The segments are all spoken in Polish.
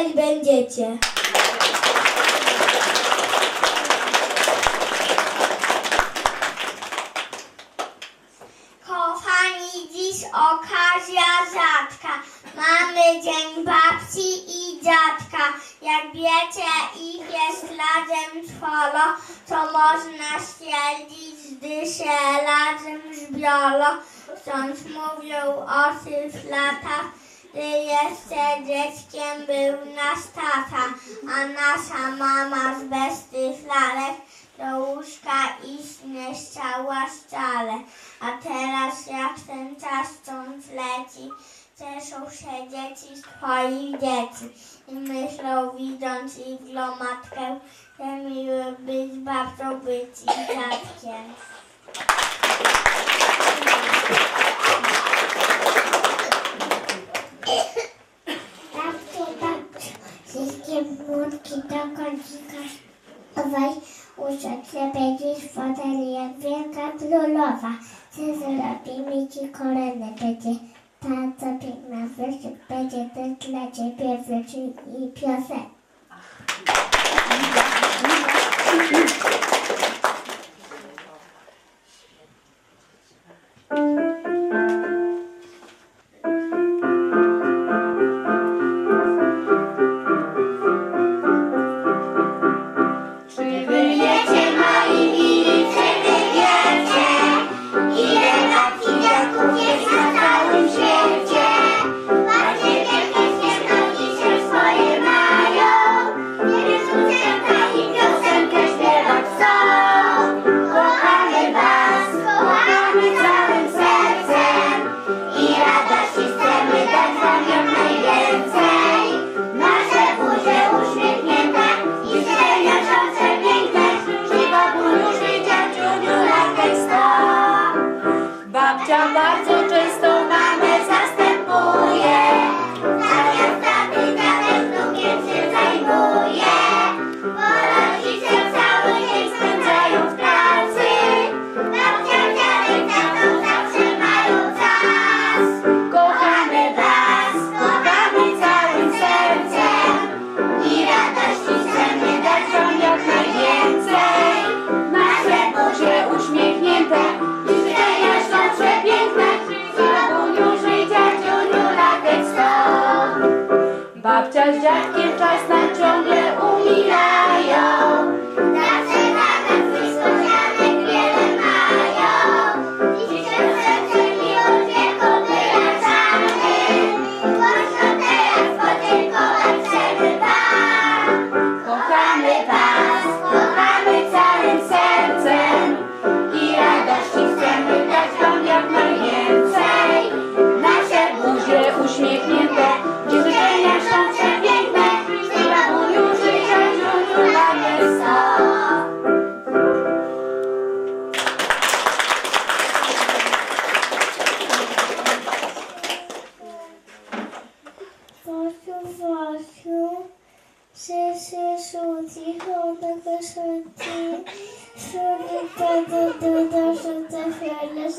szaleć będziecie. Kochani, dziś okazja rzadka. Mamy dzień babci i dziadka. Jak wiecie, ich jest razem czworo, co można stwierdzić, gdy się razem zbiorą. Stąd mówią o tych latach jeszcze dzieckiem był nasz tata, a nasza mama z bestych lalek do łóżka i śmieszczała szczale. A teraz jak ten czas stąd leci, cieszą się dzieci swoich dzieci i myślą widząc ich gromadkę, że miły być bardzo być ich dziadkiem. Babcie, babcie, wszystkie młotki do końca owej uszedł, będziesz foteli jak wielka królowa. Co zrobimy ci kolejne będzie bardzo piękna wierszyk, będzie też dla ciebie wierszyk i piosenka.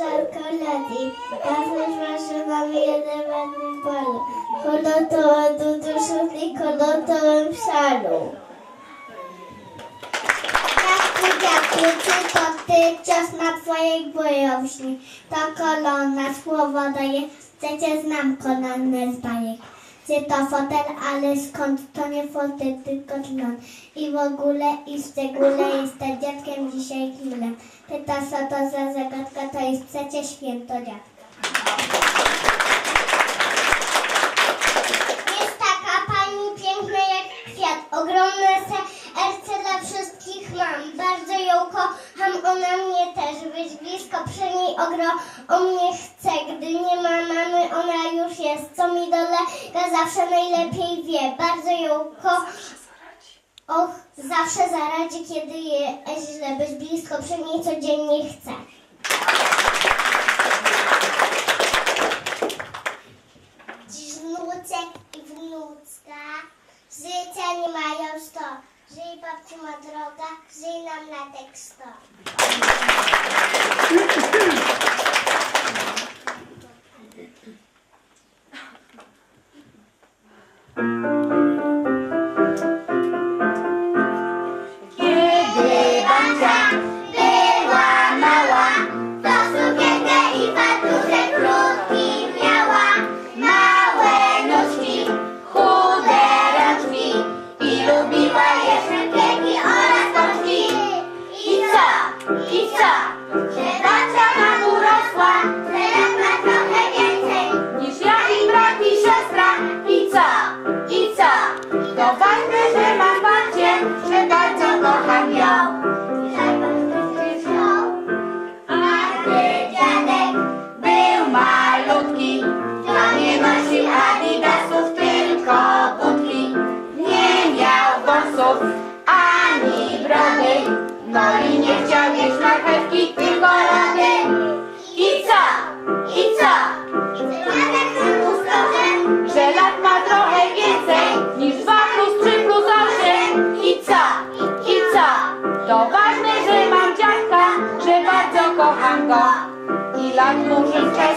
Razem z maszynami ładny polu, kolotowym dudu szalu. Dziadku, dziadku, czy to ty cios na twojej bojowni? To kolona, słowo daje, przecież znam kolonę z bajek. Czy to fotel, ale skąd to nie fotel, tylko tlon. I w ogóle i w szczególe jestem dziadkiem dzisiaj królem. Pyta co to za zagadka, to jest przecież święto dziadka. Jest taka pani piękna jak kwiat, ogromne serce dla wszystkich mam. Bardzo ją kocham, ona mnie też. Być blisko przy niej ogro o mnie chce. Gdy nie ma mamy, ona już jest. Co mi dolega, zawsze najlepiej wie. Bardzo ją kocham. Och, zawsze zaradzi, kiedy jest źle. Być blisko przy niej codziennie chcę. Dziś i wnuczka życia nie mają sto. Żyj babci ma droga, żyj nam latek sto. Kiedy ani brody. No i nie chciał mieć marchewki, tylko rady. I co? I co? Że lat ma trochę więcej niż 2 plus 3 plus 8. I co? I co? To ważne, że mam dziadka, że bardzo kocham go. I lat mu życzę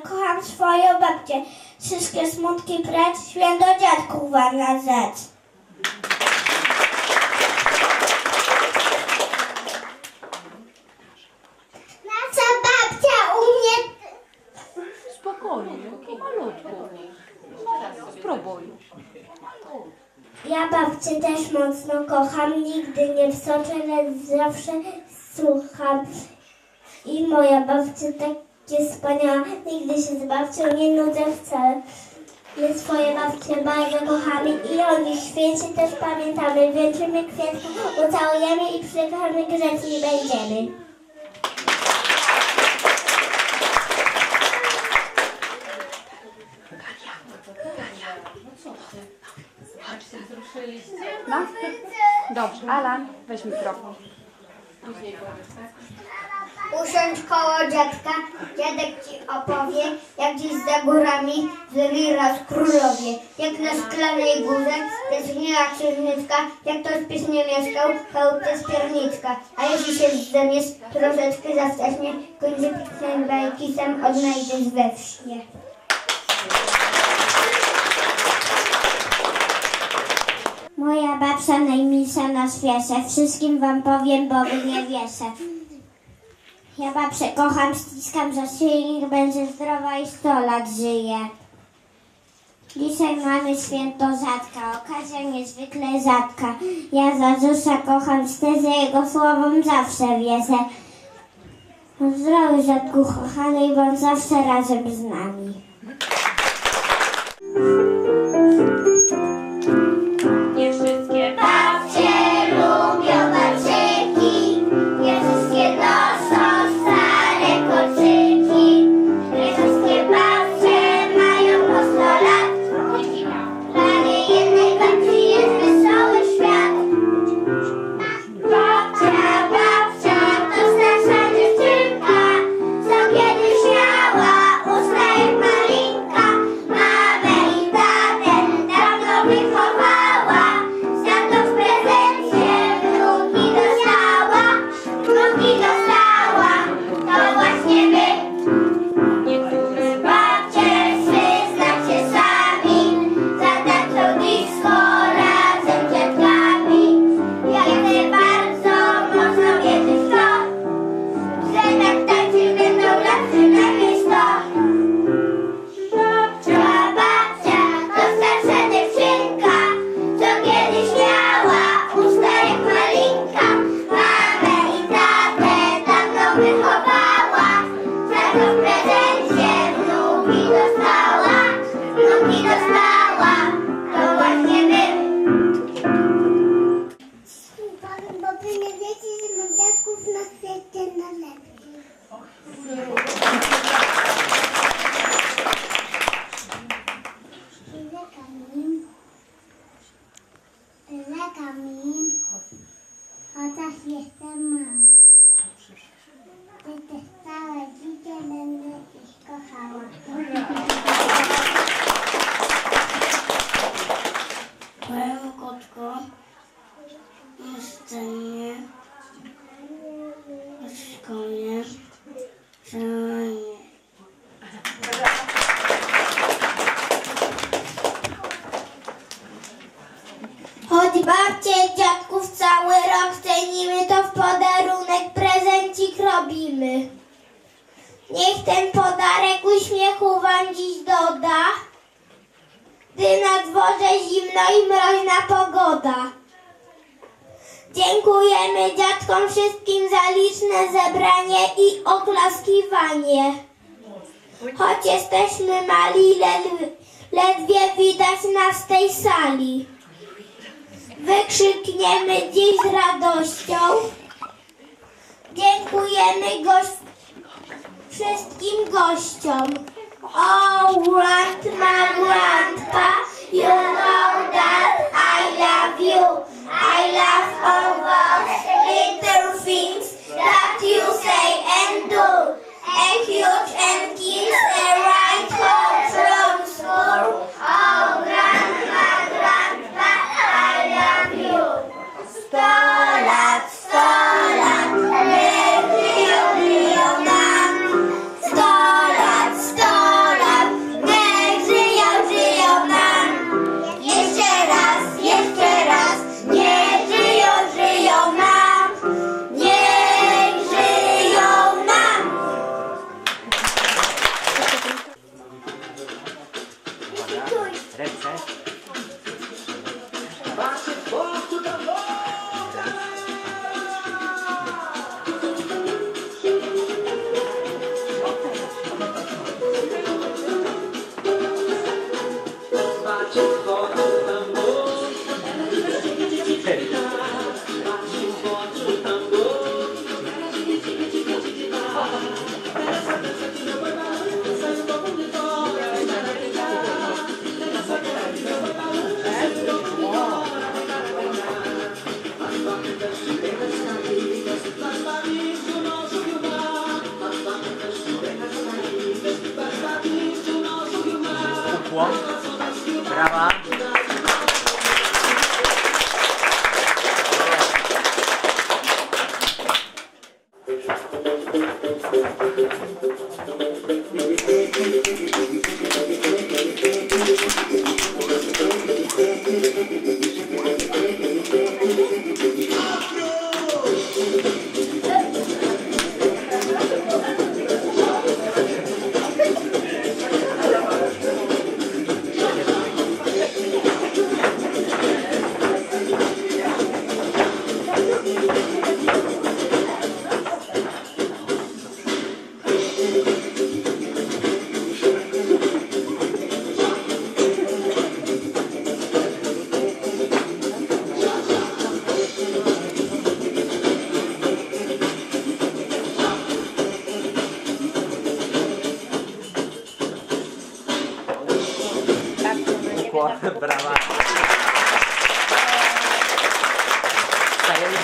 kocham swoją babcię. Wszystkie smutki precz, święto dziadków ładna rzecz. Nasza babcia umie... Spokojnie, malutku. Spróbuj. Ja babcię też mocno kocham, nigdy nie wsoczę, lecz zawsze słucham. I moja babcia tak jest wspaniała, nigdy się z babcią nie nudzę wcale. My swoje babcie bardzo kochamy i o nich święcie też pamiętamy. Wieńczymy kwiatkę, ucałujemy i przyjechamy grzeczni będziemy. No? Dobrze, Alan, weź mikrofon. Usiądź koło dziadka, dziadek ci opowie, jak dziś za górami żyli raz królowie. Jak na szklanej górze tęskniła księżniczka, jak to w mieszkał, chałupce z pierniczka. A jeśli się zamiesz troszeczkę za wcześnie, kończy piękne bajki sam odnajdziesz we wśnie. Moja babcia najmilsza na świecie, wszystkim wam powiem, bo wy nie wierzę. Ja babcię kocham, ściskam za niech będzie zdrowa i 100 lat żyje. Dzisiaj mamy święto rzadka, okazja niezwykle rzadka. Ja za Zusa kocham stezę, jego słowom zawsze wierzę. Zdrowy rzadku kochany bądź zawsze razem z nami. Zebranie i oklaskiwanie. Choć jesteśmy mali, ledwie, ledwie widać nas z tej sali. Wykrzykniemy dziś z radością. Dziękujemy gość, wszystkim gościom. Oh, grandma, grandpa, you know that I love you. I love all those little things that you say and do. A huge and kiss a right home from school.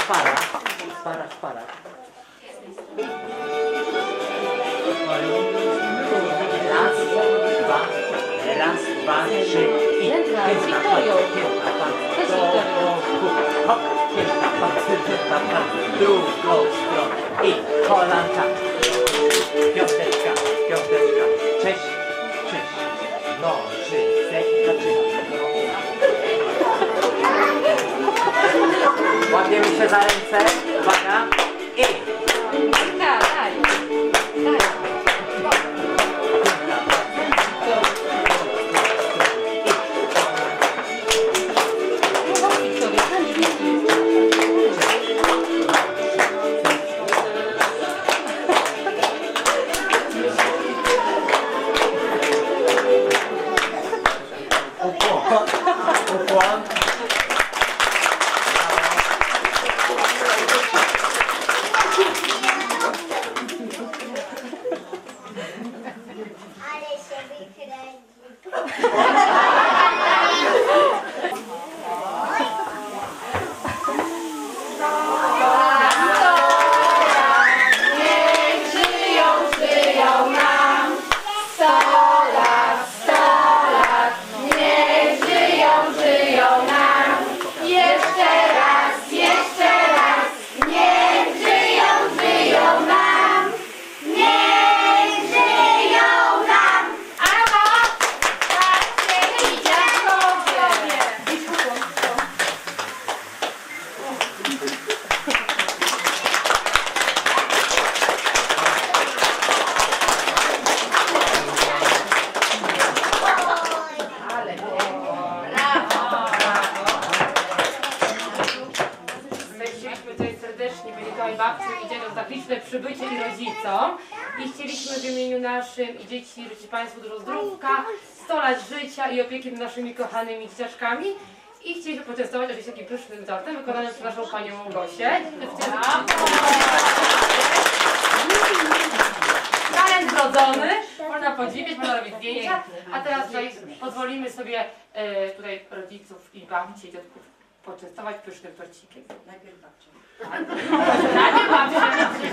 W para. W w. Raz, dwa, raz, dwa, trzy i Piękna, piękna piękna Do boku. Hop, piękna piękna bardzo. Drugą stronę i kolanka. Piąteczka, piąteczka. Cześć, cześć. Nożyce i zaczynamy. Łapiemy się za ręce. Uwaga. Rodzicom. I chcieliśmy w imieniu naszym i dzieci życzyć Państwu dużo zdrówka, 100 lat życia i opieki nad naszymi kochanymi dzieciaczkami. I chcieliśmy poczęstować oczywiście takim pysznym tortem wykonanym przez naszą panią Małgosię. Talent wrodzony, można podziwiać, można robić zdjęcia. A teraz tutaj pozwolimy sobie e, tutaj rodziców i babci i dziadków poczęstować pysznym torcikiem. Najpierw 拿这款不好意思